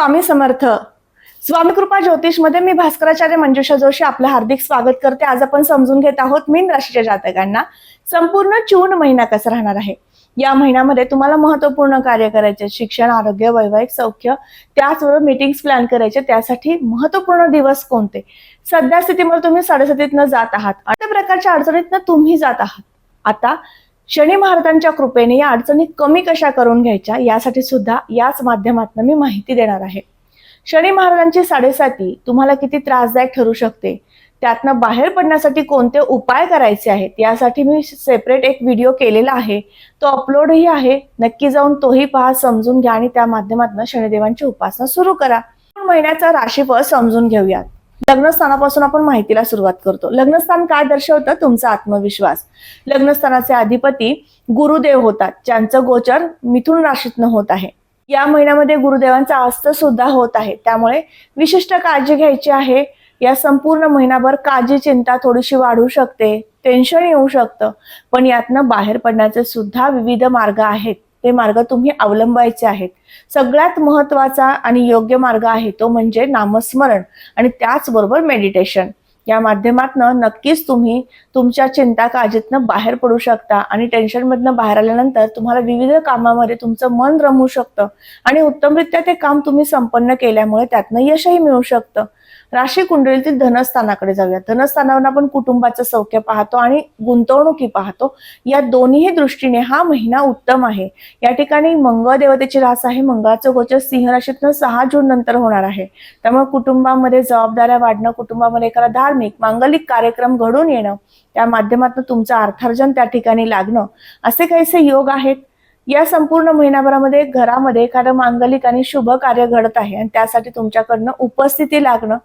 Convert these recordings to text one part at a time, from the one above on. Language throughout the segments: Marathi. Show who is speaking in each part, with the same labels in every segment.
Speaker 1: स्वामी समर्थ. स्वामी कृपा ज्योतिषमध्ये मी भास्कराचार्य मंजुषा जोशी आपलं हार्दिक स्वागत करते. आज आपण समजून घेत आहोत मीन राशीच्या जातकांना. संपूर्ण जून महिना कसा राहणार आहे? या महिन्यामध्ये तुम्हाला महत्त्वपूर्ण कार्य करायचे शिक्षण आरोग्य वैवाहिक सौख्य. त्याचबरोबर मीटिंग्स प्लॅन करायचे. त्यासाठी महत्त्वपूर्ण दिवस कोणते? सध्या स्थितीमध्ये तुम्ही साडेसातीतनं जात आहात. अशा प्रकारच्या अडचणीतनं तुम्ही जात आहात. आता शनी महाराजांच्या कृपेने या अडचणी कमी कशा करून घ्यायच्या यासाठी सुद्धा याच माध्यमातून मी माहिती देणार आहे. शनी महाराजांची साडेसाती तुम्हाला किती त्रासदायक ठरू शकते. त्यातनं बाहेर पडण्यासाठी कोणते उपाय करायचे आहेत यासाठी मी सेपरेट एक व्हिडिओ केलेला आहे. तो अपलोडही आहे. नक्की जाऊन तोही पहा समजून घ्या आणि त्या माध्यमातून शनिदेवांची उपासना सुरू करा. महिन्याचा राशीफळ समजून घेऊयात. लग्नस्थानापासून आपण माहितीला सुरुवात करतो. लग्नस्थान काय दर्शवतं? तुमचा आत्मविश्वास. लग्नस्थानाचे अधिपती गुरुदेव होतात ज्यांचं गोचर मिथुन राशीतनं होत आहे. या महिन्यामध्ये गुरुदेवांचा अस्त सुद्धा होत आहे. त्यामुळे विशिष्ट काळजी घ्यायची आहे. या संपूर्ण महिनाभर काळजी चिंता थोडीशी वाढू शकते टेन्शन येऊ शकतं. पण यातनं बाहेर पडण्याचे सुद्धा विविध मार्ग आहेत. ते मार्ग तुम्ही अवलंबायचे आहेत. सगळ्यात महत्त्वाचा आणि योग्य मार्ग आहे तो म्हणजे नामस्मरण आणि त्याचबरोबर मेडिटेशन या माध्यमातनं नक्कीच तुम्ही तुमच्या चिंता काळजीतनं बाहेर पडू शकता आणि टेन्शनमधनं बाहेर आल्यानंतर तुम्हाला विविध कामामध्ये तुमचं मन रमू शकतं आणि उत्तमरित्या ते काम तुम्ही संपन्न केल्यामुळे त्यातनं यशही मिळू शकतं. राशी कुंडलीतील धनस्थानाकडे जाऊया. धनस्थानावर आपण कुटुंबाचं सौख्य पाहतो आणि गुंतवणुकी पाहतो. या दोन्ही दृष्टीने हा महिना उत्तम आहे. या ठिकाणी मंगळ देवतेची रास आहे. मंगळाचं गोचर सिंह राशीतनं सहा जून नंतर होणार आहे. त्यामुळे कुटुंबामध्ये जबाबदाऱ्या वाढणं कुटुंबामध्ये एखादा धार्मिक मांगलिक कार्यक्रम घडून येणं त्या माध्यमातून तुमचं अर्थार्जन त्या ठिकाणी लागणं असे काहीसे योग आहेत. या संपूर्ण महिनाभरामध्ये घरामध्ये एखादं मांगलिक आणि शुभ कार्य घडत आहे आणि त्यासाठी तुमच्याकडनं उपस्थिती लागणं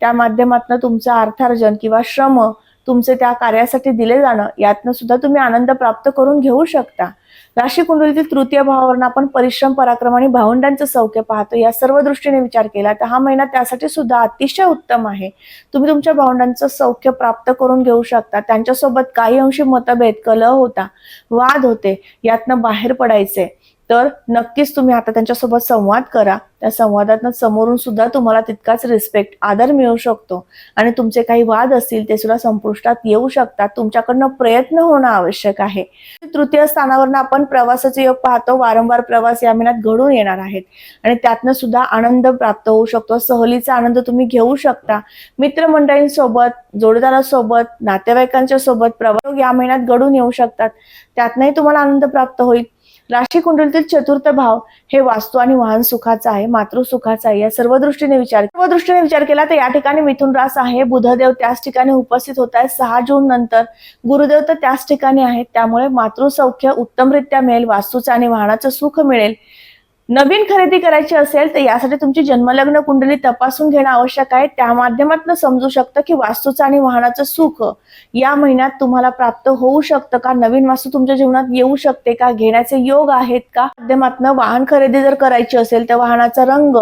Speaker 1: त्या माध्यमातून तुमचं अर्थार्जन किंवा श्रम तुमचे त्या कार्यासाठी दिले जाणं यातनं सुद्धा तुम्ही आनंद प्राप्त करून घेऊ शकता. राशी कुंडलीतील तृतीय भावावरून आपण परिश्रम पराक्रम आणि भावंडांचं सौख्य पाहतो. या सर्व दृष्टीने विचार केला तर हा महिना त्यासाठी सुद्धा अतिशय उत्तम आहे. तुम्ही तुमच्या भावंडांचं सौख्य प्राप्त करून घेऊ शकता. त्यांच्यासोबत काही अंशी मतभेद कलह होता वाद होते. यातनं बाहेर पडायचे. तर नक्कीच तुम्ही आता त्यांच्यासोबत संवाद करा. त्या संवादातनं समोरून सुद्धा तुम्हाला तितकाच रिस्पेक्ट आदर मिळू शकतो. आणि तुमचे काही वाद असतील ते सुद्धा संपुष्टात येऊ शकतात. तुमच्याकडनं प्रयत्न होणं आवश्यक आहे. तृतीय स्थानावरनं आपण प्रवासाचे योग पाहतो. वारंवार प्रवास या महिन्यात घडून येणार आहेत. आणि त्यातनं सुद्धा आनंद प्राप्त होऊ शकतो. सहलीचा आनंद तुम्ही घेऊ शकता. मित्रमंडळींसोबत जोडीदारासोबत नातेवाईकांच्या सोबत प्रवास या महिन्यात घडून येऊ शकतात. त्यातनंही तुम्हाला आनंद प्राप्त होईल. राशी कुंडलीतील चतुर्थ भाव हे वास्तू आणि वाहन सुखाचा आहे मातृसुखाचा आहे. या सर्व दृष्टीने विचार सर्व दृष्टीने विचार केला तर या ठिकाणी मिथुन रास आहे बुधदेव त्याच ठिकाणी उपस्थित होत आहे सहा जून नंतर गुरुदेव तर त्याच ठिकाणी आहेत. त्यामुळे मातृसौख्य उत्तमरित्या मिळेल वास्तूचं आणि वाहनाचं सुख मिळेल. नवीन खरेदी करायची असेल तर यासाठी तुमची जन्मलग्न कुंडली तपासून घेणं आवश्यक आहे. त्या माध्यमातून समजू शकतं की वास्तूचं आणि वाहनाचं सुख या महिन्यात तुम्हाला प्राप्त होऊ शकतं का? नवीन वास्तू तुमच्या जीवनात येऊ शकते का? घेण्याचे योग आहेत का? माध्यमातून वाहन खरेदी जर करायची असेल तर वाहनाचा रंग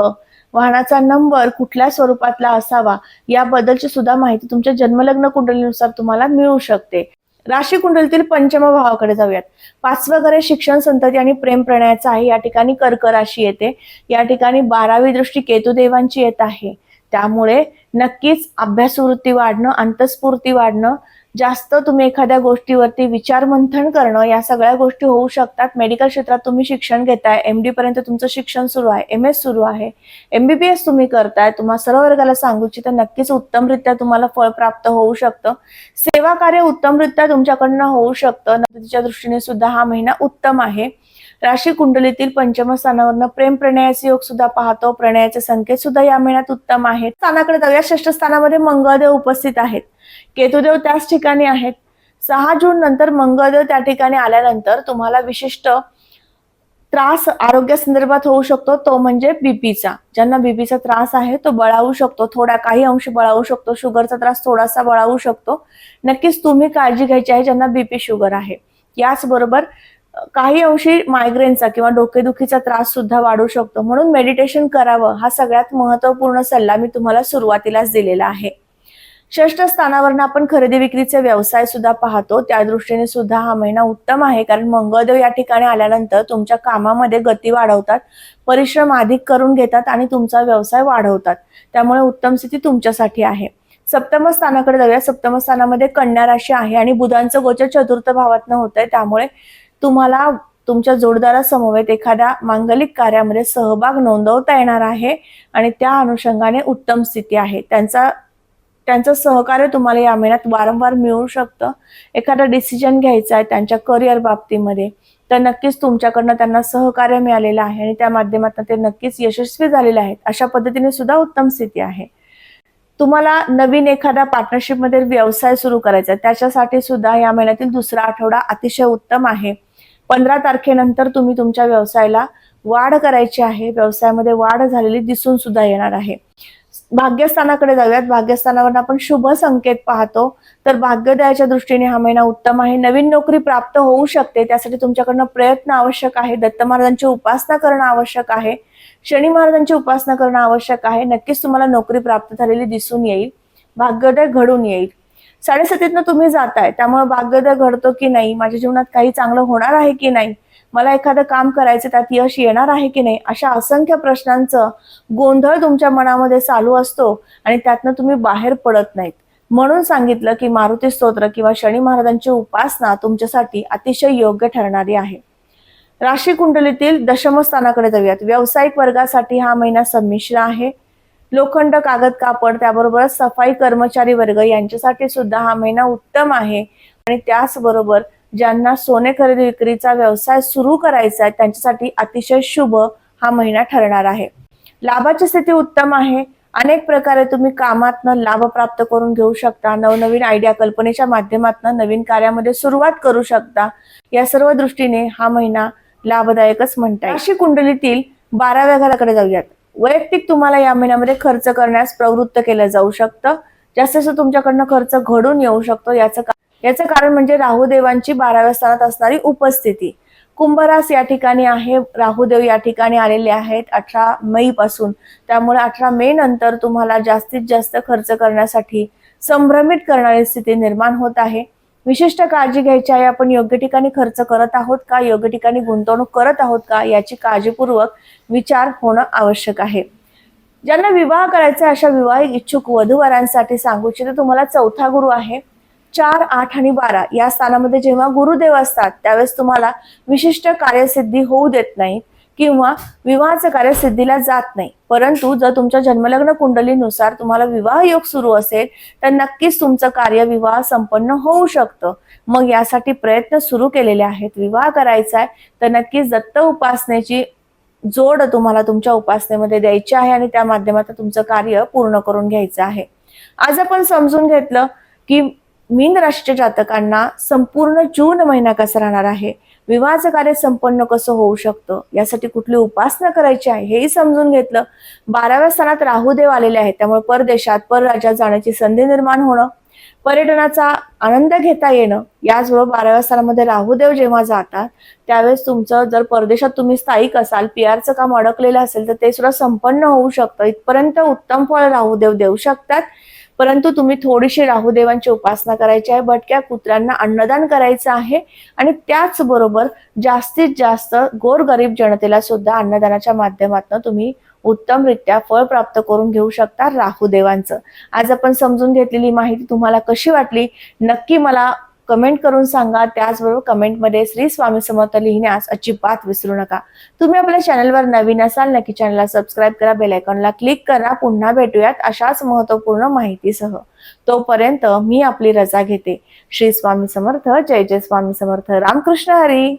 Speaker 1: वाहनाचा नंबर कुठल्या स्वरूपातला असावा? याबद्दलची सुद्धा माहिती तुमच्या जन्मलग्न कुंडलीनुसार तुम्हाला मिळू शकते. राशी कुंडलीतील पंचम भावाकडे जाऊयात. पाचवं घर शिक्षण संतती आणि प्रेम प्रणयाचं आहे. या ठिकाणी कर्क राशी येते. या ठिकाणी बारावी दृष्टी केतुदेवांची येत आहे. त्यामुळे नक्कीच अभ्यासवृत्ती वाढणं अंतस्फूर्ती वाढणं जास्त तुम्ही एखाद्या गोष्टीवरती विचार मंथन करणं या सगळ्या गोष्टी होऊ शकतात. मेडिकल क्षेत्रात तुम्ही शिक्षण घेताय एम डी पर्यंत तुमचं शिक्षण सुरू आहे एम एस सुरू आहे. एमबीबीएस तुम्ही करताय तुम्हाला सर्व वर्गाला सांगू इच्छिता नक्कीच उत्तमरित्या तुम्हाला फळ प्राप्त होऊ शकतं. सेवा कार्य उत्तमरित्या तुमच्याकडनं होऊ शकतं नदीच्या दृष्टीने सुद्धा हा महिना उत्तम आहे. राशी कुंडलीतील पंचम स्थानावरनं प्रेम प्रणयाचे योग सुद्धा पाहतो प्रणयाचे संकेत सुद्धा या महिन्यात उत्तम आहेत. स्थानाकडे जाऊया षष्ठ स्थानामध्ये मंगळदेव उपस्थित आहेत. केतुदेव त्याच ठिकाणी आहेत. सहा जून नंतर मंगळदेव त्या ठिकाणी आल्यानंतर तुम्हाला विशिष्ट त्रास आरोग्य संदर्भात होऊ शकतो. तो म्हणजे बीपीचा. ज्यांना बीपीचा त्रास आहे तो बळावू शकतो. थोडा काही अंश बळावू शकतो. शुगरचा त्रास थोडासा बळावू शकतो. नक्कीच तुम्ही काळजी घ्यायची आहे ज्यांना बीपी शुगर आहे. याचबरोबर काही अंशी मायग्रेनचा किंवा डोकेदुखीचा त्रास सुद्धा वाढू शकतो. म्हणून मेडिटेशन करावं हा सगळ्यात महत्त्वपूर्ण सल्ला मी तुम्हाला सुरुवातीलाच दिलेला आहे. षष्ठ स्थानावरनं आपण खरेदी विक्रीचे व्यवसाय सुद्धा पाहतो. त्या दृष्टीने सुद्धा हा महिना उत्तम आहे. कारण मंगळदेव या ठिकाणी आल्यानंतर तुमच्या कामामध्ये गती वाढवतात परिश्रम अधिक करून घेतात आणि तुमचा व्यवसाय वाढवतात. त्यामुळे उत्तम स्थिती तुमच्यासाठी आहे. सप्तम स्थानाकडे जाऊया. सप्तम स्थानामध्ये कन्या राशी आहे आणि बुधांचं गोचर चतुर्थ भावातनं होत आहे त्यामुळे तुम्हाला तुमच्या जोडदारासमवेत एखाद्या मांगलिक कार्यामध्ये सहभाग नोंदवता येणार आहे आणि त्या अनुषंगाने उत्तम स्थिती आहे. त्यांचा त्यांचं सहकार्य तुम्हाला या महिन्यात वारंवार मिळू शकतं. एखादा डिसिजन घ्यायचा आहे त्यांच्या करिअर बाबतीमध्ये तर नक्कीच तुमच्याकडनं त्यांना सहकार्य मिळालेलं आहे आणि त्या माध्यमातून ते नक्कीच यशस्वी झालेले आहेत. अशा पद्धतीने सुद्धा उत्तम स्थिती आहे. तुम्हाला नवीन एखाद्या पार्टनरशिपमध्ये व्यवसाय सुरू करायचा आहे त्याच्यासाठी सुद्धा या महिन्यातील दुसरा आठवडा अतिशय उत्तम आहे. पंधरा तारखेनंतर तुम्ही तुमच्या व्यवसायाला वाढ करायची आहे व्यवसायामध्ये वाढ झालेली दिसून सुद्धा येणार आहे. भाग्यस्थानाकडे जाऊयात. भाग्यस्थानावर आपण शुभ संकेत पाहतो. तर भाग्योदयाच्या दृष्टीने हा महिना उत्तम आहे. नवीन नोकरी प्राप्त होऊ शकते. त्यासाठी तुमच्याकडनं प्रयत्न आवश्यक आहे. दत्त महाराजांची उपासना करणं आवश्यक आहे. शनी महाराजांची उपासना करणं आवश्यक आहे. नक्कीच तुम्हाला नोकरी प्राप्त झालेली दिसून येईल. भाग्योदय घडून येईल. साडेसातीतनं तुम्ही जाताय. त्यामुळे भाग्योदय घडतो की नाही? माझ्या जीवनात काही चांगलं होणार आहे की नाही? मला एखादं काम करायचं त्यात यश येणार आहे की नाही? अशा असंख्य प्रश्नांचं गोंधळ तुमच्या मनामध्ये चालू असतो आणि त्यातनं तुम्ही बाहेर पडत नाहीत. म्हणून सांगितलं की मारुती स्तोत्र किंवा शनी महाराजांची उपासना तुमच्यासाठी अतिशय योग्य ठरणारी आहे. राशी कुंडलीतील दशमस्थानाकडे जाऊयात. व्यावसायिक वर्गासाठी हा महिना संमिश्र आहे. लोखंड कागद कापड त्याबरोबरच सफाई कर्मचारी वर्ग यांच्यासाठी सुद्धा हा महिना उत्तम आहे. आणि त्याचबरोबर ज्यांना सोने खरेदी विक्रीचा व्यवसाय सुरू करायचा आहे त्यांच्यासाठी अतिशय शुभ हा महिना ठरणार आहे. लाभाची स्थिती उत्तम आहे. अनेक प्रकारे तुम्ही कामातनं लाभ प्राप्त करून घेऊ शकता. नवनवीन आयडिया कल्पनेच्या माध्यमातून नवीन कार्यामध्ये सुरुवात करू शकता. या सर्व दृष्टीने हा महिना लाभदायकच म्हणता अशी कुंडलीतील बाराव्या घराकडे जाऊयात. वैयक्तिक तुम्हाला या महिन्यामध्ये खर्च करण्यास प्रवृत्त केलं जाऊ शकतं. जास्त जास्त तुमच्याकडनं खर्च घडून येऊ शकतो. याचं याचं कारण म्हणजे राहुदेवांची बाराव्या स्थानात असणारी उपस्थिती. कुंभरास या ठिकाणी आहे राहुदेव या ठिकाणी आलेले आहेत अठरा मे पासून. त्यामुळे अठरा मे नंतर तुम्हाला जास्तीत जास्त खर्च करण्यासाठी संभ्रमित करणारी स्थिती निर्माण होत आहे. विशिष्ट काळजी घ्यायची आहे आपण योग्य ठिकाणी खर्च करत आहोत का योग्य ठिकाणी गुंतवणूक करत आहोत का याची काळजीपूर्वक विचार होणं आवश्यक आहे. ज्यांना विवाह करायचा आहे, अशा विवाहित इच्छुक वधूवरांसाठी सांगू इच्छिते तुम्हाला चौथा गुरु आहे. चार आठ आणि बारा या स्थानामध्ये जेव्हा गुरुदेव असतात त्यावेळेस तुम्हाला विशिष्ट कार्यसिद्धी होऊ देत नाहीत किंवा विवाहाचं कार्य सिद्धीला जात नाही. परंतु जर तुमच्या जन्मलग्न कुंडलीनुसार तुम्हाला विवाह योग सुरू असेल तर नक्कीच तुमचं कार्य विवाह संपन्न होऊ शकतं. मग यासाठी प्रयत्न सुरू केलेले आहेत. विवाह करायचा आहे तर नक्कीच दत्त उपासनेची जोड तुम्हाला तुमच्या उपासनेमध्ये द्यायची आहे आणि त्या माध्यमातून तुमचं कार्य पूर्ण करून घ्यायचं आहे. आज आपण समजून घेतलं की मीन राशीच्या जातकांना संपूर्ण जून महिना कसा राहणार आहे? विवाहाचं कार्य संपन्न कसं होऊ शकतं? यासाठी कुठली उपासना करायची आहे? हेही समजून घेतलं. बाराव्या स्थानात राहुदेव आलेले आहेत. त्यामुळे परदेशात परराज्यात जाण्याची संधी निर्माण होणं पर्यटनाचा आनंद घेता येणं याचबरोबर बाराव्या स्थानामध्ये राहुदेव जेव्हा जातात त्यावेळेस तुमचं जर परदेशात तुम्ही स्थायिक असाल पी आरचं काम अडकलेलं असेल तर ते सुद्धा संपन्न होऊ शकतं. इथपर्यंत उत्तम फळ राहुदेव देऊ शकतात. परंतु तुम्ही थोडीशी राहुदेवांची उपासना करायची आहे भटक्या कुत्र्यांना अन्नदान करायचं आहे आणि त्याचबरोबर जास्तीत जास्त गोरगरीब जनतेला सुद्धा अन्नदानाच्या माध्यमातून तुम्ही उत्तमरित्या फळ प्राप्त करून घेऊ शकता राहुदेवांचं. आज आपण समजून घेतलेली माहिती तुम्हाला कशी वाटली? नक्की मला कमेंट करून सांगा. त्याचबरोबर कमेंटमध्ये श्री स्वामी समर्थ लिहिण्यास अजिबात विसरू नका. तुम्ही आपल्या चॅनलवर नवीन असाल नक्की चॅनलला सबस्क्राईब करा बेलायकॉनला क्लिक करा. पुन्हा भेटूयात अशाच महत्त्वपूर्ण माहितीसह. तोपर्यंत मी आपली रजा घेते. श्री स्वामी समर्थ. जय जय स्वामी समर्थ. रामकृष्ण हरी.